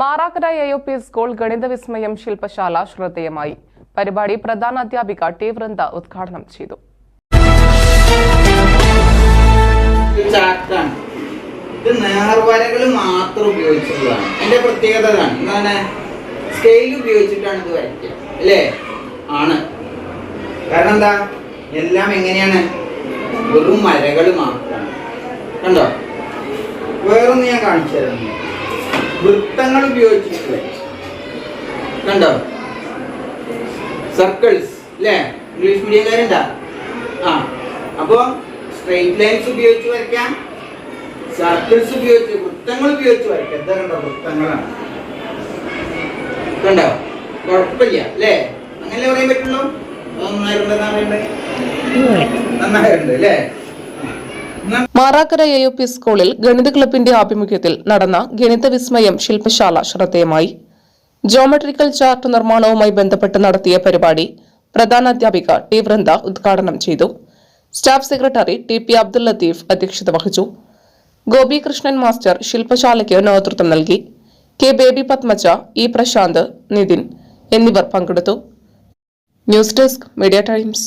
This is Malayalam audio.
Marakkara A U P school ഗണിത വിസ്മയം ശില്പശാല ശ്രദ്ധേയമായി. പരിപാടി പ്രധാന അധ്യാപിക ടി വൃന്ദ ഉദ്ഘാടനം ചെയ്തു. ഇത് നേർവരകൾ മാത്രം ഉപയോഗിച്ചുള്ളതാണ് അതിന്റെ പ്രത്യേകത എന്താണ്? സ്കെയിൽ ഉപയോഗിച്ചിട്ടാണ് ഇത് വരയ്ക്കുക. അല്ലേ? ആണ്. കാരണം എന്താ? എല്ലാം എങ്ങനെയാണ്? വെറും മരകൾ മാത്രമാണ്. കണ്ടോ? വേറൊന്ന് ഞാൻ കാണിച്ചു തരാം. വൃത്തങ്ങൾ ഉപയോഗിച്ചിട്ടുള്ളത് കണ്ടോ? സർക്കിൾസ് അല്ലേ ഇംഗ്ലീഷ് മീഡിയംകാരുണ്ടാ ആ. അപ്പോൾ സ്ട്രെയിറ്റ് ലൈൻസ് ഉപയോഗിച്ച് വരയ്ക്കാം. സർക്കിൾസ് ഉപയോഗിച്ച് വൃത്തങ്ങൾ ഉപയോഗിച്ച് വരയ്ക്കാം. എന്താ കണ്ടോ വൃത്തങ്ങളാണ്. കണ്ടോ? കുഴപ്പമില്ല അല്ലേ അങ്ങനെ പറയാൻ പറ്റുള്ളൂ? നന്നായിട്ടുണ്ടെന്നാ പറയണ്ടേ? നന്നായിട്ടുണ്ട് അല്ലേ മാറാക്കര എ യു പി സ്കൂളിൽ ഗണിത ക്ലബിന്റെ ആഭിമുഖ്യത്തിൽ നടന്ന ഗണിത വിസ്മയം ശില്പശാല ശ്രദ്ധേയമായി. ജോമെട്രിക്കൽ ചാർട്ട് നിർമ്മാണവുമായി ബന്ധപ്പെട്ട് നടത്തിയ പരിപാടി പ്രധാന അധ്യാപിക ടി വൃന്ദ ഉദ്ഘാടനം ചെയ്തു. Staff secretary T P Abdul Latheef അധ്യക്ഷത വഹിച്ചു. ഗോപികൃഷ്ണൻ മാസ്റ്റർ ശില്പശാലയ്ക്ക് നേതൃത്വം നൽകി. കെ ബേബി പത്മജ ഇ പ്രശാന്ത് നിതിൻ എന്നിവർ പങ്കെടുത്തു. News desk Media Times.